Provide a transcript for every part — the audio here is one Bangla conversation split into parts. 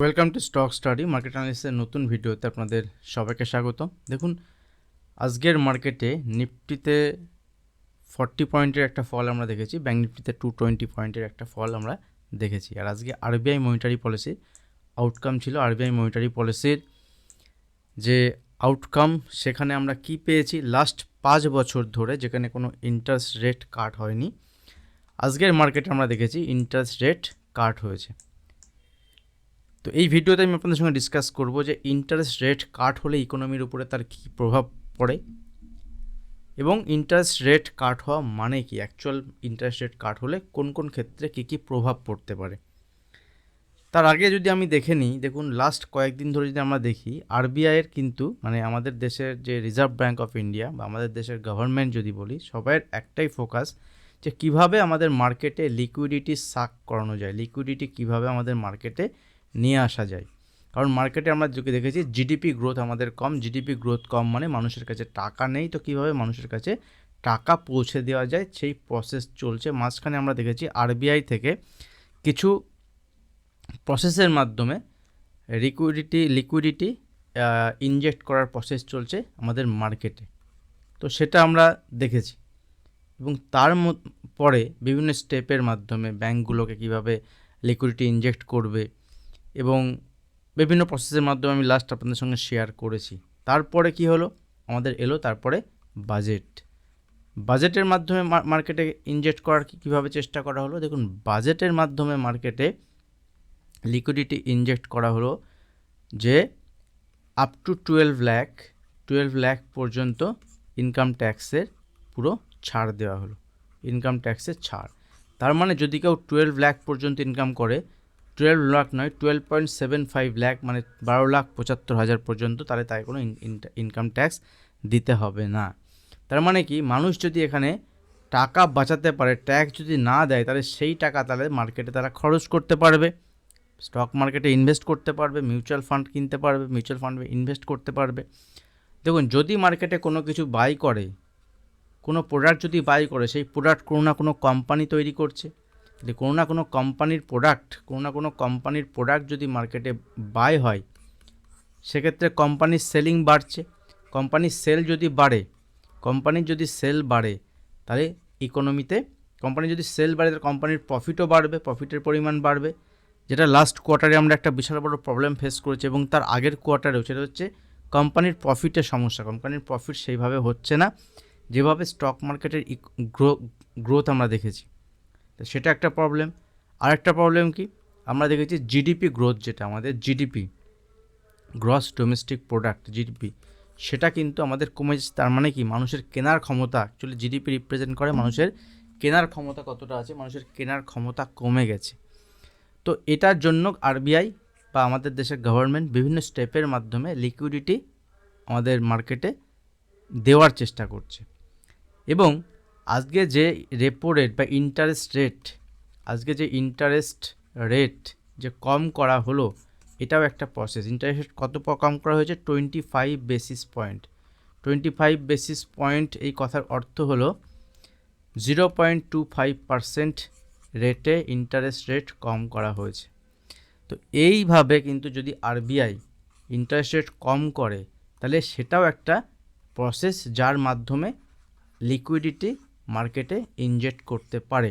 Welcome to stock study market অ্যানালিসিসের নতুন ভিডিওতে আপনাদের সবাইকে স্বাগত দেখুন, আজকের মার্কেটে নিফটিতে ফর্টি পয়েন্টের একটা ফল আমরা দেখেছি ব্যাঙ্ক নিফটিতে টু টোয়েন্টি পয়েন্টের একটা ফল আমরা দেখেছি। আর আজকে আরবিআই মনিটারি পলিসি আউটকাম ছিল আরবিআই মনিটারি পলিসির যে আউটকাম সেখানে আমরা কি পেয়েছি? লাস্ট পাঁচ বছর ধরে যেখানে কোনো ইন্টারেস্ট রেট কাট হয়নি, আজকের মার্কেটে আমরা দেখেছি ইন্টারেস্ট রেট কাট হয়েছে। তো এই ভিডিওতে আমি আপনাদের সঙ্গে ডিসকাস করব যে ইন্টারেস্ট রেট কাট হলে ইকোনমির উপরে তার কী প্রভাব পড়ে এবং ইন্টারেস্ট রেট কাট হওয়া মানে কি? অ্যাকচুয়াল ইন্টারেস্ট রেট কাট হলে কোন কোন ক্ষেত্রে কী কী প্রভাব পড়তে পারে? তার আগে যদি আমি দেখে নিই, দেখুন লাস্ট কয়েকদিন ধরে যদি আমরা দেখি আরবিআইয়ের কিন্তু মানে আমাদের দেশের যে রিজার্ভ ব্যাঙ্ক অফ ইন্ডিয়া বা আমাদের দেশের গভর্নমেন্ট যদি বলি, সবাইয়ের একটাই ফোকাস যে কীভাবে আমাদের মার্কেটে লিকুইডিটি সাক করানো যায়। লিকুইডিটি কীভাবে আমাদের মার্কেটে নিয়ে আসা যায়। কারণ মার্কেটে আমরা যদি দেখেছি জিডিপি গ্রোথ আমাদের কম জিডিপি গ্রোথ কম মানে মানুষের কাছে টাকা নেই, তো কীভাবে মানুষের কাছে টাকা পৌঁছে দেওয়া যায়, সেই প্রসেস চলছে। মাঝখানে আমরা দেখেছি আরবিআই থেকে কিছু প্রসেসের মাধ্যমে লিকুইডিটি লিকুইডিটি ইনজেক্ট করার প্রসেস চলছে আমাদের মার্কেটে। তো সেটা আমরা দেখেছি। এবং তার পরে বিভিন্ন স্টেপের মাধ্যমে ব্যাঙ্কগুলোকে কীভাবে লিকুইডিটি ইনজেক্ট করবে এবং বিভিন্ন প্রসেসের মাধ্যমে আমি লাস্ট আপনাদের সঙ্গে শেয়ার করেছি। তারপরে কি হলো? আমাদের এলো তারপরে বাজেট বাজেটের মাধ্যমে মার্কেটে ইনজেক্ট করার কীভাবে চেষ্টা করা হলো? দেখুন বাজেটের মাধ্যমে মার্কেটে লিকুইডিটি ইনজেক্ট করা হলো যে up to twelve lakh twelve lakh পর্যন্ত ইনকাম ট্যাক্সের পুরো ছাড় দেওয়া হলো। ইনকাম ট্যাক্সের ছাড়। তার মানে যদি কেউ টুয়েলভ ল্যাক পর্যন্ত ইনকাম করে টুয়েলভ লাখ নয় twelve point seven five lakh মানে বারো লাখ পঁচাত্তর হাজার পর্যন্ত তাহলে তাই কোনো ইনকাম ট্যাক্স দিতে হবে না। তার মানে কি? মানুষ যদি এখানে টাকা বাঁচাতে পারে ট্যাক্স যদি না দেয়, তাহলে সেই টাকা তাহলে মার্কেটে তারা খরচ করতে পারবে। স্টক মার্কেটে ইনভেস্ট করতে পারবে মিউচুয়াল ফান্ড কিনতে পারবে মিউচুয়াল ফান্ডে ইনভেস্ট করতে পারবে। দেখুন, যদি মার্কেটে কোনো কিছু বাই করে, কোনো প্রোডাক্ট যদি বাই করে, সেই প্রোডাক্ট কোনো না কোনো কোম্পানি তৈরি করছে। যে কোনো না কোনো কোম্পানির প্রোডাক্ট কোনো না কোনো কোম্পানির প্রোডাক্ট যদি মার্কেটে বাই হয়, সেক্ষেত্রে কোম্পানির সেলিং বাড়ছে। কোম্পানির সেল যদি বাড়ে, কোম্পানির যদি সেল বাড়ে, তাহলে ইকোনমিতে কোম্পানি যদি সেল বাড়ে, তাহলে কোম্পানির প্রফিটও বাড়বে প্রফিটের পরিমাণ বাড়বে। যেটা লাস্ট কোয়ার্টারে আমরা একটা বিশাল বড় প্রবলেম ফেস করেছি এবং তার আগের কোয়ার্টারেও সেটা হচ্ছে কোম্পানির প্রফিটের সমস্যা। কোম্পানির প্রফিট সেইভাবে হচ্ছে না। যেভাবে স্টক মার্কেটের গ্রো গ্রোথ আমরা দেখেছি। তো সেটা একটা প্রবলেম আর একটা প্রবলেম কি? আমরা দেখেছি জিডিপি গ্রোথ যেটা, আমাদের GDP gross domestic product GDP সেটা কিন্তু আমাদের কমে যাচ্ছে। তার মানে কি? মানুষের কেনার ক্ষমতা অ্যাকচুয়ালি জিডিপি রিপ্রেজেন্ট করে মানুষের কেনার ক্ষমতা কতটা আছে? মানুষের কেনার ক্ষমতা কমে গেছে। তো এটার জন্য আরবিআই বা আমাদের দেশের গভর্নমেন্ট বিভিন্ন স্টেপের মাধ্যমে লিকুইডিটি আমাদের মার্কেটে দেওয়ার চেষ্টা করছে। এবং আজকে যে রেপো রেট বা ইন্টারেস্ট রেট আজকে যে ইন্টারেস্ট রেট যে কম করা হলো, এটাও একটা প্রসেস ইন্টারেস্ট রেট কত কম করা হয়েছে? Twenty five basis point twenty five basis point এই কথার অর্থ হলো zero point two five percent রেটে ইন্টারেস্ট রেট কম করা হয়েছে। তো এইভাবে কিন্তু যদি আরবিআই ইন্টারেস্ট রেট কম করে, তাহলে সেটাও একটা প্রসেস যার মাধ্যমে লিকুইডিটি মার্কেটে ইনজেক্ট করতে পারে।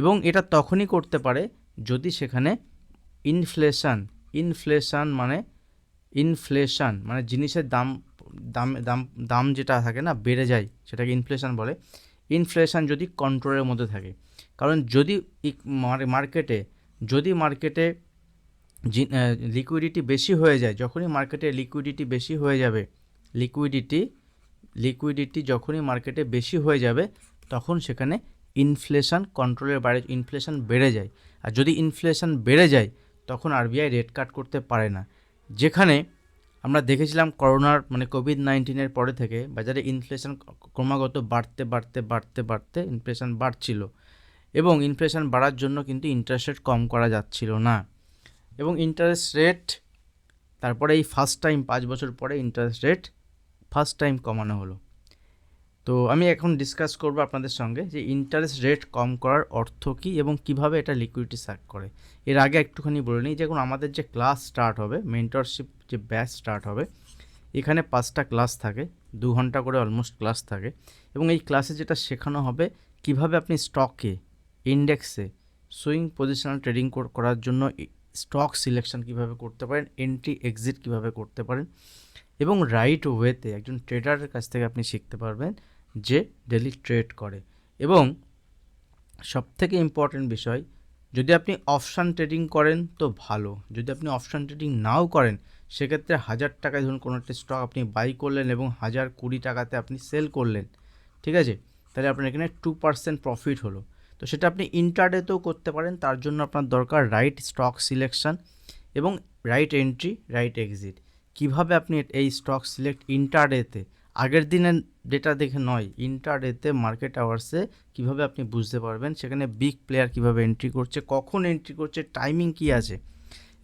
এবং এটা তখনই করতে পারে যদি সেখানে ইনফ্লেশন ইনফ্লেশন মানে ইনফ্লেশন মানে জিনিসের দাম দাম দাম দাম যেটা থাকে না, বেড়ে যায়, সেটাকে ইনফ্লেশন বলে। ইনফ্লেশন যদি কন্ট্রোলের মধ্যে থাকে, কারণ যদি মার্কেটে যদি মার্কেটে লিকুইডিটি বেশি হয়ে যায়, যখনই মার্কেটে লিকুইডিটি বেশি হয়ে যাবে লিকুইডিটি লিকুইডিটি যখনই মার্কেটে বেশি হয়ে যাবে তখন সেখানে ইনফ্লেশন কন্ট্রোলের বাইরে ইনফ্লেশন বেড়ে যায়। আর যদি ইনফ্লেশন বেড়ে যায়, তখন আরবিআই রেট কাট করতে পারে না। যেখানে আমরা দেখেছিলাম করোনার মানে কোভিড নাইন্টিনের পরে থেকে বাজারে ইনফ্লেশন ক্রমাগত বাড়তে বাড়তে বাড়তে বাড়তে ইনফ্লেশন বাড়ছিল। এবং ইনফ্লেশন বাড়ার জন্য কিন্তু ইন্টারেস্ট রেট কম করা যাচ্ছিল না। এবং ইন্টারেস্ট রেট তারপরে এই ফার্স্ট টাইম পাঁচ বছর পরে ইন্টারেস্ট রেট ফার্স্ট টাইম কমানো হলো। তো আমি এখন ডিসকাস করব আপনাদের সঙ্গে যে ইন্টারেস্ট রেট কম করার অর্থ কী এবং কীভাবে এটা লিকুইডিটি সার্ভ করে। এর আগে একটুখানি বলে নিই যে এখন আমাদের যে ক্লাস স্টার্ট হবে মেন্টরশিপ যে ব্যাচ স্টার্ট হবে, এখানে পাঁচটা ক্লাস থাকে, দু ঘণ্টা করে অলমোস্ট ক্লাস থাকে এবং এই ক্লাসে যেটা শেখানো হবে, কীভাবে আপনি স্টকে ইন্ডেক্সে সুইং পজিশনাল ট্রেডিং করার জন্য স্টক সিলেকশন কীভাবে করতে পারেন এন্ট্রি এক্সিট কীভাবে করতে পারেন এবং রাইট ওয়েতে একজন ট্রেডারের কাছ থেকে আপনি শিখতে পারবেন। যে ডেলি ট্রেড করে। এবং সবথেকে ইম্পর্টেন্ট বিষয়, যদি আপনি অপশান ট্রেডিং করেন তো ভালো। যদি আপনি অপশান ট্রেডিং নাও করেন, সেক্ষেত্রে হাজার টাকায় ধরুন কোনো একটা স্টক আপনি বাই করলেন এবং হাজার কুড়ি টাকাতে আপনি সেল করলেন, ঠিক আছে? তাহলে আপনার এখানে টু পার্সেন্ট প্রফিট হলো। তো সেটা আপনি ইন্টারডেতেও করতে পারেন, তার জন্য আপনার দরকার রাইট স্টক সিলেকশন এবং রাইট এন্ট্রি রাইট এক্সিট কীভাবে আপনি এই স্টক সিলেক্ট ইন্টারডেতে আগের দিনের ডেটা দেখে নয় ইন্টারডেতে মার্কেট আওয়ার্সে কীভাবে আপনি বুঝতে পারবেন, সেখানে বিগ প্লেয়ার কীভাবে এন্ট্রি করছে, কখন এন্ট্রি করছে টাইমিং কি আছে?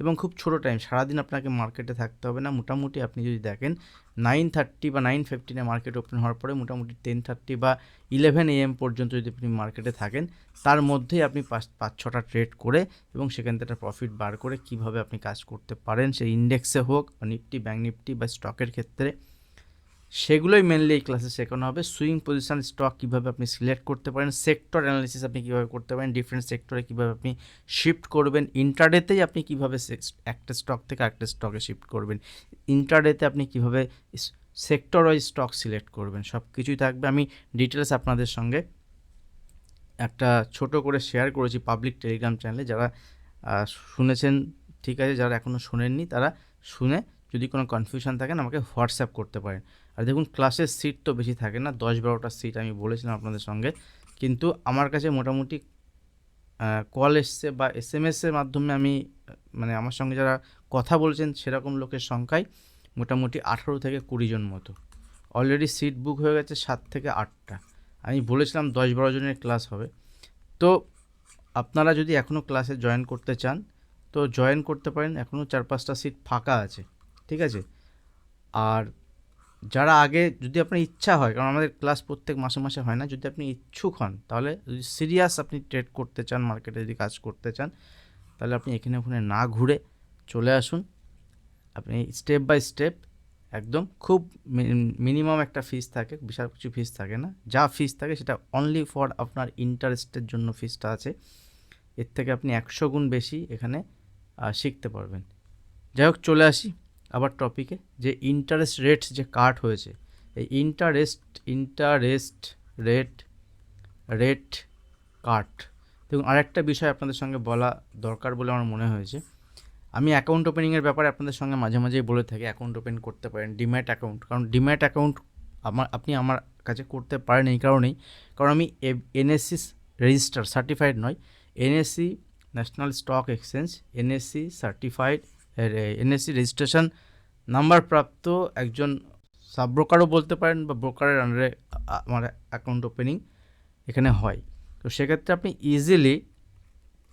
এবং খুব ছোটো টাইম সারাদিন আপনাকে মার্কেটে থাকতে হবে না। মোটামুটি আপনি যদি দেখেন নাইন থার্টি বা নাইন ফিফটিনে মার্কেট ওপেন হওয়ার পরে মোটামুটি টেন থার্টি বা ইলেভেন এএম পর্যন্ত যদি আপনি মার্কেটে থাকেন, তার মধ্যেই আপনি পাঁচ পাঁচ, ছটা ট্রেড করে এবং সেখান থেকে একটা প্রফিট বার করে কীভাবে আপনি কাজ করতে পারেন, সেই ইন্ডেক্সে হোক বা নিফটি ব্যাঙ্ক নিফটি বা স্টকের ক্ষেত্রে। সেগুলোই মেনলি এই ক্লাসে শেখানো হবে। সুইং পজিশন স্টক কীভাবে আপনি সিলেক্ট করতে পারেন সেক্টর অ্যানালিসিস আপনি কীভাবে করতে পারেন ডিফারেন্ট সেক্টরে কীভাবে আপনি শিফট করবেন ইন্টারডেতেই আপনি কীভাবে একটা স্টক থেকে একটা স্টকে শিফট করবেন ইন্টারডেতে আপনি কীভাবে সেক্টর ওয়াইজ স্টক সিলেক্ট করবেন সব কিছুই থাকবে। আমি ডিটেলস আপনাদের সঙ্গে একটা ছোট করে শেয়ার করেছি পাবলিক টেলিগ্রাম চ্যানেলে যারা শুনেছেন, ঠিক আছে, যারা এখনও শোনেননি, তারা শুনে যদি কোনো কনফিউশন থাকেন আমাকে হোয়াটসঅ্যাপ করতে পারেন। আর দেখুন ক্লাসের সিট তো বেশি থাকে না, দশ বারোটা সিট আমি বলেছিলাম আপনাদের সঙ্গে। কিন্তু আমার কাছে মোটামুটি কল এসছে বা এস এম এসের মাধ্যমে আমি মানে আমার সঙ্গে যারা কথা বলছেন সেরকম লোকের সংখ্যায় মোটামুটি আঠারো থেকে কুড়ি জন মতো। অলরেডি সিট বুক হয়ে গেছে সাত থেকে আটটা। আমি বলেছিলাম দশ বারো জনের ক্লাস হবে। তো আপনারা যদি এখনও ক্লাসে জয়েন করতে চান, তো জয়েন করতে পারেন। এখনও চার পাঁচটা সিট ফাঁকা আছে। ঠিক আছে? আর যারা আগে যদি আপনার ইচ্ছা হয়, কারণ আমাদের ক্লাস প্রত্যেক মাসে মাসে হয় না, যদি আপনি ইচ্ছুক হন, তাহলে যদি সিরিয়াস আপনি ট্রেড করতে চান মার্কেটে যদি কাজ করতে চান, তাহলে আপনি এখানে ওখানে না ঘুরে চলে আসুন। আপনি স্টেপ বাই স্টেপ একদম খুব মিনিমাম একটা ফিস থাকে, বিশাল কিছু ফিস থাকে না। যা ফিস থাকে সেটা অনলি ফর আপনার ইন্টারেস্টের জন্য ফিসটা আছে। এর থেকে আপনি একশো গুণ বেশি এখানে শিখতে পারবেন। যাই হোক, চলে আসি। আবার টপিকে যে ইন্টারেস্ট রেট যে কাট হয়েছে, এই interest interest rate rate cut দেখুন, আরেকটা বিষয় আপনাদের সঙ্গে বলা দরকার বলে আমার মনে হয়েছে। আমি অ্যাকাউন্ট ওপেনিংয়ের ব্যাপারে আপনাদের সঙ্গে মাঝে মাঝেই বলে থাকি অ্যাকাউন্ট ওপেন করতে পারেন ডিম্যাট অ্যাকাউন্ট কারণ ডিম্যাট অ্যাকাউন্ট আমার, আপনি আমার কাছে করতে পারেন এই কারণেই। কারণ আমি এনএসসি রেজিস্টার সার্টিফাইড নয়। NSC national stock exchange NSC certified NSC registration number প্রাপ্ত একজন সাব ব্রোকারও বলতে পারেন বা ব্রোকারের আন্ডারে আমার অ্যাকাউন্ট ওপেনিং এখানে হয়। তো সেক্ষেত্রে আপনি ইজিলি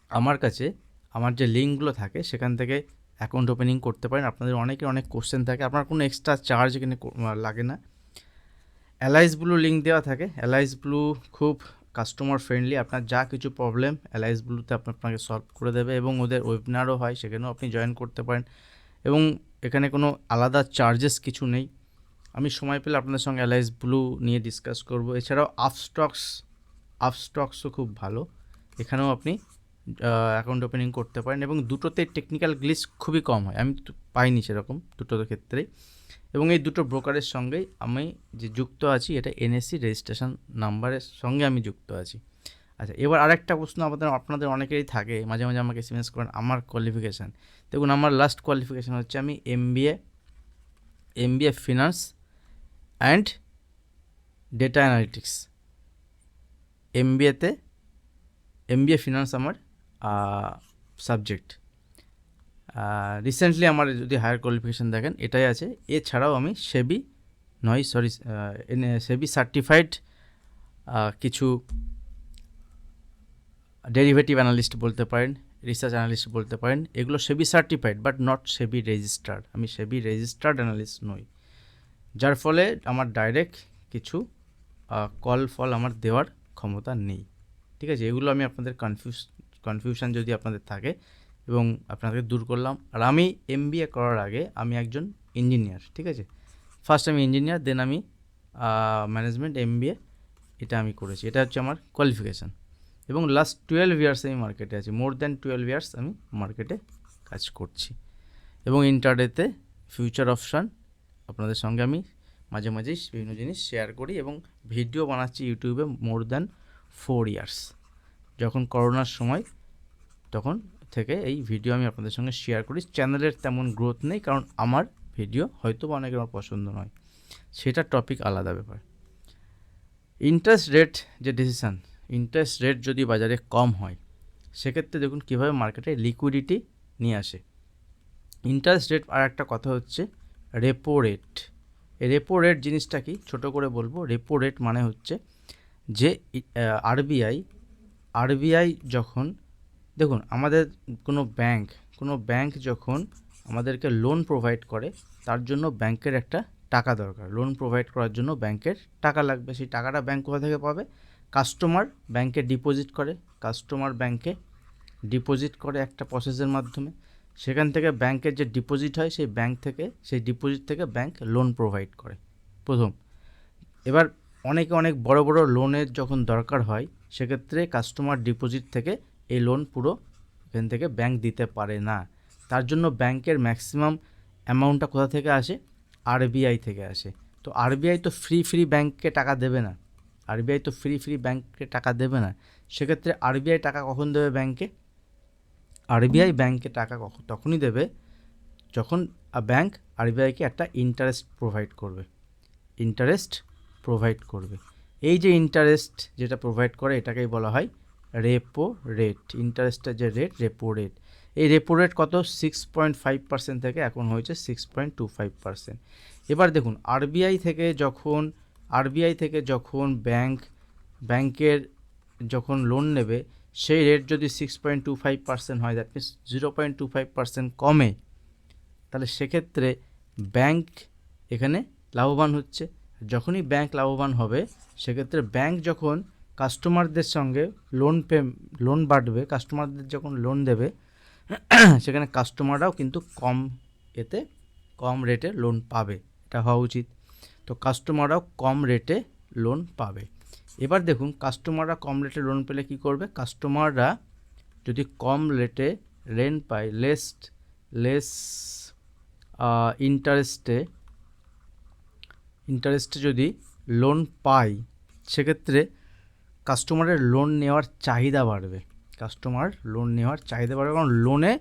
আমার কাছে আমার যে লিঙ্কগুলো থাকে সেখান থেকে অ্যাকাউন্ট ওপেনিং করতে পারেন। আপনাদের অনেকের অনেক কোশ্চেন থাকে। আপনার কোনো এক্সট্রা চার্জ এখানে লাগে না। অ্যালাইস ব্লু লিঙ্ক দেওয়া থাকে। অ্যালাইস ব্লু খুব কাস্টমার ফ্রেন্ডলি আপনার যা কিছু প্রবলেম অ্যালাইস ব্লুতে আপনাকে সলভ করে দেবে এবং ওদের ওয়েবিনারও হয়, সেখানেও আপনি জয়েন করতে পারেন। এবং এখানে কোনো আলাদা চার্জেস কিছু নেই। আমি সময় পেলে আপনাদের সঙ্গে অ্যালাইস ব্লু নিয়ে ডিসকাস করব। এছাড়াও আফস্টক্স আফস্টক্সও খুব ভালো। এখানেও আপনি অ্যাকাউন্ট ওপেনিং করতে পারেন এবং দুটোতে টেকনিক্যাল গ্লিস খুবই কম হয়। আমি পাইনি সেরকম, দুটোর ক্ষেত্রেই। এবং এই দুটো ব্রোকারের সঙ্গেই আমি যে যুক্ত আছি, এটা এনএসসি রেজিস্ট্রেশন নাম্বারের সঙ্গে আমি যুক্ত আছি। আচ্ছা এবার আরেকটা প্রশ্ন আমাদের, আপনাদের অনেকেরই থাকে, মাঝে মাঝে আমাকে এসএমএস করেন, আমার কোয়ালিফিকেশান দেখুন, আমার লাস্ট কোয়ালিফিকেশান হচ্ছে আমি M B M finance and data analytics M এতে এম ফিনান্স আমার সাবজেক্ট রিসেন্টলি আমার যদি হায়ার কোয়ালিফিকেশান দেখেন, এটাই আছে। এছাড়াও আমি সেবি নয় সরি সেবি সার্টিফাইড কিছু ডেরিভেটিভ অ্যানালিস্ট বলতে পারেন রিসার্চ অ্যানালিস্ট বলতে পারেন, এগুলো SEBI certified but not SEBI registered আমি সেবি রেজিস্টার্ড অ্যানালিস্ট নই। যার ফলে আমার ডাইরেক্ট কিছু কল, ফল আমার দেওয়ার ক্ষমতা নেই। ঠিক আছে? এগুলো আমি আপনাদের কনফিউজ কনফিউশন যদি আপনাদের থাকে এবং আপনাদের দূর করলাম। আর আমি এম করার আগে আমি একজন ইঞ্জিনিয়ার ঠিক আছে? ফার্স্ট আমি ইঞ্জিনিয়ার দেন আমি ম্যানেজমেন্ট এম এটা আমি করেছি। এটা হচ্ছে আমার কোয়ালিফিকেশান এবং লাস্ট টুয়েলভ ইয়ার্স আমি মার্কেটে আছি। মোর দ্যান টুয়েলভ ইয়ার্স আমি মার্কেটে কাজ করছি। এবং ইন্টারডেতে ফিউচার অপশান আপনাদের সঙ্গে আমি মাঝে মাঝেই বিভিন্ন জিনিস শেয়ার করি এবং ভিডিও বানাচ্ছি ইউটিউবে মোর দ্যান ফোর ইয়ার্স যখন করোনার সময়, তখন থেকে এই ভিডিও আমি আপনাদের সঙ্গে শেয়ার করি। চ্যানেলের তেমন গ্রোথ নেই, কারণ আমার ভিডিও হয়তো বা অনেকের আমার পছন্দ নয়। সেটা টপিক আলাদা ব্যাপার। ইন্টারেস্ট রেট যে ডিসিশান ইন্টারেস্ট রেট যদি বাজারে কম হয়, সেক্ষেত্রে দেখুন কীভাবে মার্কেটে লিকুইডিটি নিয়ে আসে। ইন্টারেস্ট রেট আর একটা কথা হচ্ছে রেপো রেট রেপো রেট জিনিসটা কি? ছোট করে বলব রেপো রেট মানে হচ্ছে যে আরবিআই আরবিআই যখন দেখুন, আমাদের কোনো ব্যাংক কোনো ব্যাংক যখন আমাদেরকে লোন প্রোভাইড করে, তার জন্য ব্যাংকের একটা টাকা দরকার। লোন প্রোভাইড করার জন্য ব্যাংকের টাকা লাগবে। সেই টাকাটা ব্যাংক কোথা থেকে পাবে? কাস্টমার ব্যাংকে ডিপোজিট করে। কাস্টমার ব্যাংকে ডিপোজিট করে একটা প্রসেসের মাধ্যমে। সেখান থেকে ব্যাংকের যে ডিপোজিট হয়, সেই ব্যাংক থেকে, সেই ডিপোজিট থেকে ব্যাংক লোন প্রোভাইড করে। প্রথম। এবার অনেকে অনেক বড় বড় লোনের যখন দরকার হয়, সেক্ষেত্রে কাস্টমার ডিপোজিট থেকে এই লোন পুরো এখান থেকে ব্যাংক দিতে পারে না। তার জন্য ব্যাংকের ম্যাক্সিমাম অ্যামাউন্টটা কোথা থেকে আসে? আরবিআই থেকে আসে। তো আরবিআই তো ফ্রি ফ্রি ব্যাংককে টাকা দেবে না। আরবিআই তো ফ্রি ফ্রি ব্যাংককে টাকা দেবে না। সেক্ষেত্রে আরবিআই টাকা কখন দেবে ব্যাংকে আরবিআই ব্যাংকে টাকা তখনই দেবে যখন ব্যাংক আরবিআইকে একটা ইন্টারেস্ট প্রোভাইড করবে। ইন্টারেস্ট প্রোভাইড করবে। এই যে ইন্টারেস্ট যেটা প্রোভাইড করে এটাকেই বলা হয় রেপো রেট ইন্টারেস্টের যে রেট রেপো রেট এই রেপো রেট কত? সিক্স পয়েন্ট ফাইভ পার্সেন্ট থেকে এখন হয়েছে six point two five percent এবার দেখুন আরবিআই থেকে যখন আরবিআই থেকে যখন ব্যাংক ব্যাংকের যখন লোন নেবে, সেই রেট যদি six point two five percent হয় that means zero point two five percent কমে, তাহলে সেক্ষেত্রে ব্যাংক এখানে লাভবান হচ্ছে। যখনই ব্যাংক লাভবান হবে, সেক্ষেত্রে ব্যাংক যখন কাস্টমারদের সঙ্গে লোন পে লোন বাড়বে, কাস্টমারদের যখন লোন দেবে, সেখানে কাস্টমাররাও কিন্তু কম এতে, কম রেটে লোন পাবে। এটা হওয়া উচিত। তো কাস্টমাররাও কম রেটে লোন পাবে। এবার দেখুন কাস্টমাররা কম রেটে লোন পেলে কি করবে? কাস্টমাররা যদি কম রেটে রেন্ট পায় লেস লেস ইন্টারেস্টে ইন্টারেস্টে যদি লোন পায়, সেক্ষেত্রে কাস্টমারের লোন নেওয়ার চাহিদা বাড়বে। কাস্টমার লোন নেওয়ার চাহিদা বাড়বে কারণ লোনে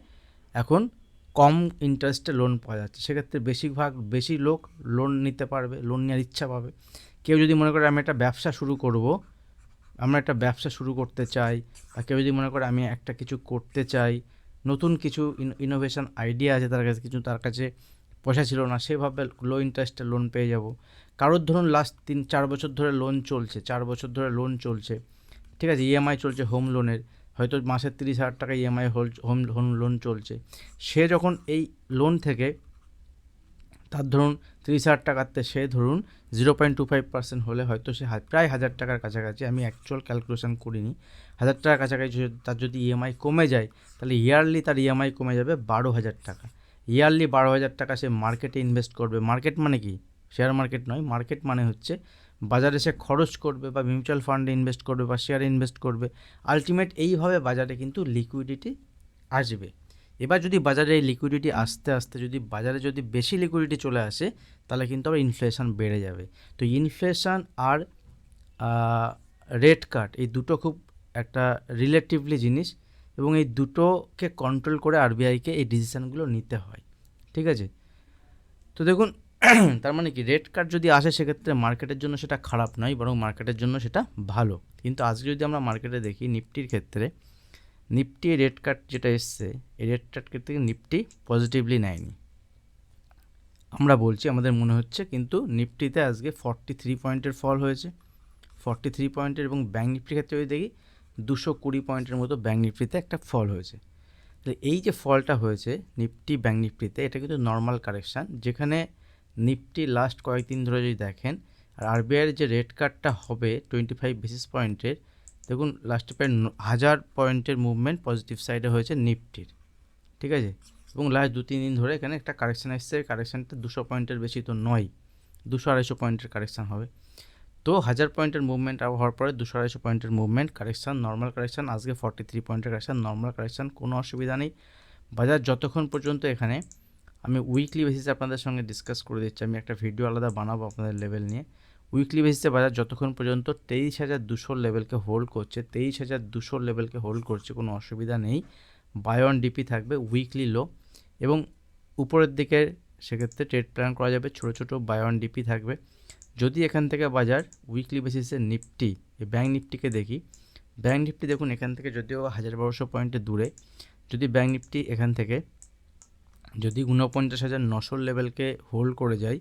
এখন কম ইন্টারেস্টে লোন পাওয়া যাচ্ছে। সেক্ষেত্রে বেশিরভাগ, বেশি লোক লোন নিতে পারবে লোন নেওয়ার ইচ্ছা পাবে। কেউ যদি মনে করে আমি একটা ব্যবসা শুরু করব, আমরা একটা ব্যবসা শুরু করতে চাই বা কেউ যদি মনে করে আমি একটা কিছু করতে চাই, নতুন কিছু ইনোভেশন আইডিয়া আছে তার কাছে কিছু তার কাছে পয়সা ছিল না সেভাবে লো ইন্টারেস্টে লোন পেয়ে যাব। কারোর ধরুন লাস্ট তিন, চার বছর ধরে লোন চলছে, চার বছর ধরে লোন চলছে, ঠিক আছে ইএমআই চলছে হোম লোনের হয়তো মাসের তিরিশ হাজার টাকা ইএমআই হোম হোম লোন চলছে। সে যখন এই লোন থেকে তার ধরুন তিরিশ হাজার টাকাতে সে ধরুন zero point two five percent হলে হয়তো সে প্রায় হাজার টাকার কাছাকাছি, আমি অ্যাকচুয়াল ক্যালকুলেশন করিনি, হাজার টাকার কাছাকাছি তার যদি ইএমআই কমে যায়, তাহলে ইয়ারলি তার ইএমআই কমে যাবে বারো হাজার টাকা। ইয়ারলি বারো হাজার টাকা সে মার্কেটে ইনভেস্ট করবে। মার্কেট মানে কি? শেয়ার মার্কেট নয়, মার্কেট মানে হচ্ছে বাজারে সে খরচ করবে বা মিউচুয়াল ফান্ডে ইনভেস্ট করবে বা শেয়ারে ইনভেস্ট করবে, আলটিমেট এইভাবে বাজারে কিন্তু লিকুইডিটি আসবে। এবার যদি বাজারে এই লিকুইডিটি আস্তে আস্তে যদি, বাজারে যদি বেশি লিকুইডিটি চলে আসে, তাহলে কিন্তু আবার ইনফ্লেশন বেড়ে যাবে। তো ইনফ্লেশন আর রেট কাট এই দুটো খুব একটা রিলেটিভলি জিনিস এবং এই দুটোকে কন্ট্রোল করে আরবিআইকে এই ডিসিশানগুলো নিতে হয়। ঠিক আছে? তো দেখুন তার মানে কি রেড কার্ড যদি আসে সেক্ষেত্রে মার্কেটের জন্য সেটা খারাপ নয়, বরং মার্কেটের জন্য সেটা ভালো। কিন্তু আজকে যদি আমরা মার্কেটে দেখি নিফটির ক্ষেত্রে, নিফটি রেড কার্ড যেটা এসছে, এই রেড কার্ড থেকে নিফটি পজিটিভলি নেয়নি। আমরা বলছি, আমাদের মনে হচ্ছে কিন্তু নিফটিতে আজকে ফর্টি থ্রি পয়েন্টের ফল হয়েছে। ফর্টি থ্রি পয়েন্টের এবং ব্যাঙ্ক নিফটির ক্ষেত্রে যদি দেখি, দুশো কুড়ি পয়েন্টের মতো ব্যাঙ্ক নিফটিতে একটা ফল হয়েছে। তো এই যে ফলটা হয়েছে, নিফটি ব্যাঙ্ক নিফটিতে, এটা কিন্তু নর্মাল কারেকশান যেখানে নিফটি লাস্ট কয়েকদিন ধরে যদি দেখেন, আর আরবিআইয়ের যে রেট কার্ডটা হবে টোয়েন্টি ফাইভ বেসিস পয়েন্টের দেখুন লাস্টে প্রায় হাজার পয়েন্টের মুভমেন্ট পজিটিভ সাইডে হয়েছে নিফটির, ঠিক আছে? এবং লাস্ট দু, তিন দিন ধরে এখানে একটা কারেকশান এসছে কারেকশানটা দুশো পয়েন্টের বেশি তো নয়, দুশো আড়াইশো পয়েন্টের কারেকশান হবে। তো হাজার পয়েন্টের মুভমেন্ট হওয়ার পরে দুশো আড়াইশো পয়েন্টের মুভমেন্ট কারেকশান নর্মাল কারেকশান আজকে ফর্টি থ্রি পয়েন্টের কারেকশান নর্মাল কারেকশান কোনো অসুবিধা নেই। বাজার যতক্ষণ পর্যন্ত এখানে আমি উইকলি বেসিসে আপনাদের সঙ্গে ডিসকাস করে দিচ্ছি। আমি একটা ভিডিও আলাদা বানাবো আপনাদের লেভেল নিয়ে। উইকলি বেসিসে বাজার যতক্ষণ পর্যন্ত তেইশ হাজার দুশোর লেভেলকে হোল্ড করছে, তেইশ হাজার দুশোর লেভেলকে হোল্ড করছে, কোনো অসুবিধা নেই। বাই অন ডিপি থাকবে উইকলি লো এবং উপরের দিকে সেক্ষেত্রে ট্রেড প্ল্যান করা যাবে, ছোটো ছোটো বাই অন ডিপি থাকবে। যদি এখান থেকে বাজার উইকলি বেসিসে নিফটি, এই ব্যাঙ্ক নিফটিকে দেখি ব্যাঙ্ক নিফটি দেখুন এখান থেকে যদিও হাজার বারোশো পয়েন্টের দূরে, যদি ব্যাঙ্ক নিফটি এখান থেকে যদি ঊনপঞ্চাশ হাজার নশোর লেভেলকে হোল্ড করে যায়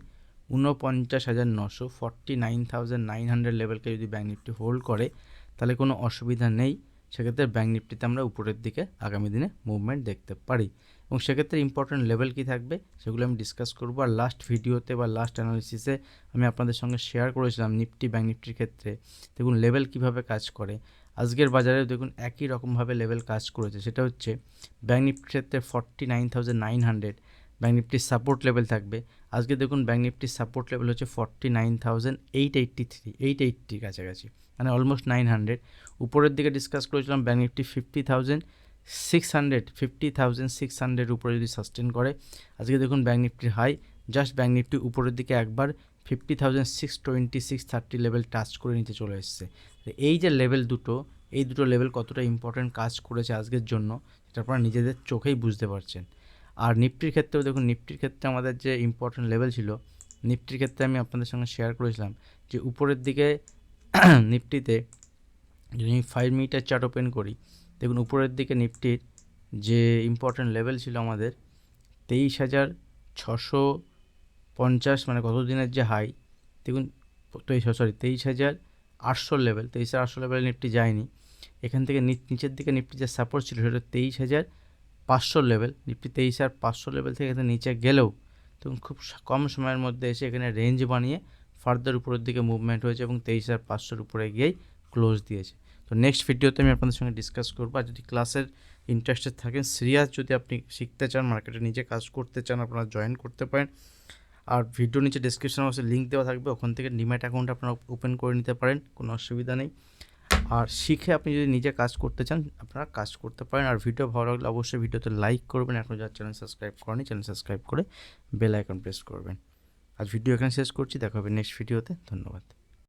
ঊনপঞ্চাশ হাজার নশো forty nine thousand nine hundred লেভেলকে যদি ব্যাঙ্ক নিফটি হোল্ড করে, তাহলে কোনো অসুবিধা নেই। সেক্ষেত্রে ব্যাঙ্ক নিফটিতে আমরা উপরের দিকে আগামী দিনে মুভমেন্ট দেখতে পারি। এবং সেক্ষেত্রে ইম্পর্টেন্ট লেভেল কী থাকবে, সেগুলো আমি ডিসকাস করব। আর লাস্ট ভিডিওতে বা লাস্ট অ্যানালিসিসে আমি আপনাদের সঙ্গে শেয়ার করেছিলাম নিফটি, ব্যাঙ্ক নিফটির ক্ষেত্রে। দেখুন লেভেল কীভাবে কাজ করে আজকের বাজারে দেখুন একই রকমভাবে লেভেল কাজ করেছে। সেটা হচ্ছে ব্যাঙ্ক নিফটির ক্ষেত্রে forty nine thousand nine hundred bank নিফটির support level থাকবে। আজকে দেখুন ব্যাঙ্ক নিফটির সাপোর্ট লেভেল হচ্ছে forty nine thousand eight eighty three eight এইট্টির কাছাকাছি মানে অলমোস্ট নাইন হান্ড্রেড উপরের দিকে ডিসকাস করেছিলাম bank Nifty fifty thousand six hundred fifty thousand six hundred উপরে যদি সাস্টেন করে, আজকে দেখুন ব্যাঙ্ক নিফটির হাই জাস্ট ব্যাঙ্ক নিফটি উপরের দিকে একবার fifty thousand six twenty six thirty level touch করে নিতে চলে এসছে। এই যে লেভেল দুটো, এই দুটো লেভেল কতটা ইম্পর্ট্যান্ট কাজ করেছে আজকের জন্য, সেটা আপনারা নিজেদের চোখেই বুঝতে পারছেন। আর নিফটির ক্ষেত্রেও দেখুন, নিফটির ক্ষেত্রে আমাদের যে ইম্পর্ট্যান্ট লেভেল ছিল, নিফটির ক্ষেত্রে আমি আপনাদের সঙ্গে শেয়ার করেছিলাম যে উপরের দিকে নিফটিতে যদি আমি ফাইভ মিনিটের চার্ট ওপেন করি, দেখুন উপরের দিকে নিফটির যে ইম্পর্ট্যান্ট লেভেল ছিল আমাদের, তেইশ হাজার ছশো পঞ্চাশ মানে কত দিনের যে হাই দেখুন, তেইশ সরি তেইশ হাজার আটশো লেভেল তেইশ হাজার আটশো লেভেল নিফটি যায়নি। এখান থেকে নিচের দিকে নিফটি যে সাপোর্ট ছিল, সেটা তেইশ হাজার পাঁচশো লেভেল নিফটি তেইশ হাজার পাঁচশো লেভেল থেকে এখানে নিচে গেলেও তখন খুব কম সময়ের মধ্যে এসে এখানে রেঞ্জ বানিয়ে ফার্দার উপরের দিকে মুভমেন্ট হয়েছে এবং তেইশ হাজার পাঁচশোর উপরে গিয়েই ক্লোজ দিয়েছে। তো নেক্সট ভিডিওতে আমি আপনাদের সঙ্গে ডিসকাস করব। আর যদি ক্লাসের ইন্টারেস্টেড থাকেন সিরিয়াস যদি আপনি শিখতে চান মার্কেটে নিজে কাজ করতে চান, আপনারা জয়েন করতে পারেন। আর ভিডিও নিচে ডিসক্রিপশন বক্সে লিঙ্ক দেওয়া থাকবে, ওখান থেকে ডিম্যাট অ্যাকাউন্ট আপনারা ওপেন করে নিতে পারেন, কোনো অসুবিধা নেই। আর শিখে আপনি যদি নিজে কাজ করতে চান, আপনারা কাজ করতে পারেন। আর ভিডিও ভালো লাগলে অবশ্যই ভিডিওতে লাইক করবেন। এখন যারা চ্যানেল সাবস্ক্রাইব করেনি চ্যানেল সাবস্ক্রাইব করে বেল আইকন প্রেস করবেন। আজ ভিডিও এখানে শেষ করছি, দেখা হবে নেক্সট ভিডিওতে ধন্যবাদ।